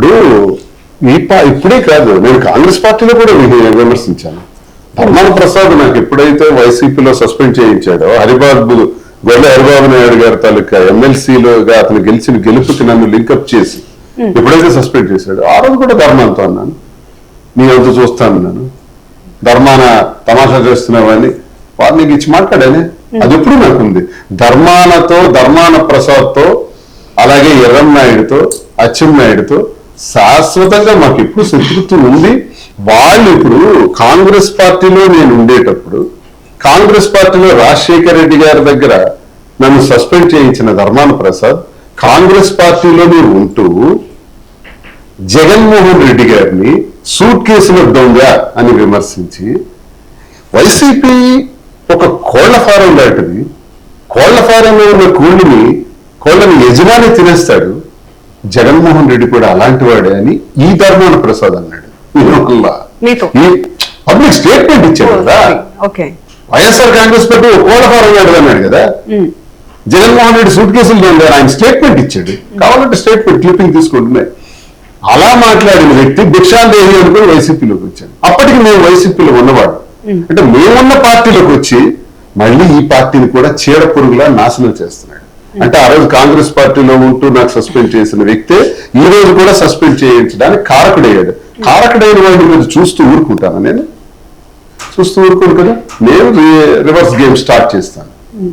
ఇప్పుడు ఈ పా ఇప్పుడే కాదు నేను కాంగ్రెస్ పార్టీలో కూడా విమర్శించాను. ధర్మాన ప్రసాద్ నాకు ఎప్పుడైతే వైసీపీలో సస్పెండ్ చేయించాడో హరిబాబు గొల్ల హరిబాబు నాయుడు గారి తాలూకా ఎమ్మెల్సీలోగా అతను గెలిచిన గెలుపుకి నన్ను లింకప్ చేసి ఎప్పుడైతే సస్పెండ్ చేశాడో ఆ రోజు కూడా ధర్మాంతో అన్నాను. నీ అంత చూస్తాను నేను ధర్మాన తమాషా చేస్తున్నావని వారిని ఇచ్చి మాట్లాడానే. అది ఎప్పుడు నాకుంది. ధర్మానతో ధర్మాన ప్రసాద్తో అలాగే ఎర్రం నాయుడుతో అచ్చెం నాయుడుతో శాశ్వతంగా మాకు ఎప్పుడు శత్రుత్వం ఉంది. వాళ్ళు ఇప్పుడు కాంగ్రెస్ పార్టీలో నేను ఉండేటప్పుడు కాంగ్రెస్ పార్టీలో రాజశేఖర రెడ్డి గారి దగ్గర నన్ను సస్పెండ్ చేయించిన ధర్మాన ప్రసాద్ కాంగ్రెస్ పార్టీలోనే ఉంటూ జగన్మోహన్ రెడ్డి గారిని సూట్ కేసులో దొంగ అని విమర్శించి వైసీపీ ఒక కోళ్ళ ఫారం లాంటిది. కోళ్ళ ఫారంలో ఉన్న కోళ్ళని కోళ్ళని యజమాని తినేస్తాడు. జగన్మోహన్ రెడ్డి కూడా అలాంటి వాడే అని ఈ ధర్మాన ప్రసాద్ అన్నాడు. పబ్లిక్ స్టేట్మెంట్ ఇచ్చాడు కదా. వైఎస్ఆర్ కాంగ్రెస్ పార్టీ ఫారం లాంటిది అన్నాడు కదా. జగన్మోహన్ రెడ్డి సూట్ కేసులు దొంగ ఆయన స్టేట్మెంట్ ఇచ్చాడు. కావాలంటే స్టేట్మెంట్ క్లిప్పింగ్ తీసుకుంటున్నాయి. అలా మాట్లాడిన వ్యక్తి భిక్షాందేవి అనుకుని వైసీపీలోకి వచ్చాడు. అప్పటికి మేము వైసీపీలో ఉన్నవాడు. అంటే మేమున్న పార్టీలోకి వచ్చి మళ్ళీ ఈ పార్టీని కూడా చీడ పురుగులా నాశనం చేస్తున్నాడు. అంటే ఆ రోజు కాంగ్రెస్ పార్టీలో ఉంటూ నాకు సస్పెండ్ చేసిన వ్యక్తే ఈ రోజు కూడా సస్పెండ్ చేయించడానికి కారకుడయ్యాడు. కారకుడైన వాడిని మీరు చూస్తూ ఊరుకుంటాను నేను? చూస్తూ ఊరుకోను కదా? నేను రివర్స్ గేమ్ స్టార్ట్ చేస్తాను.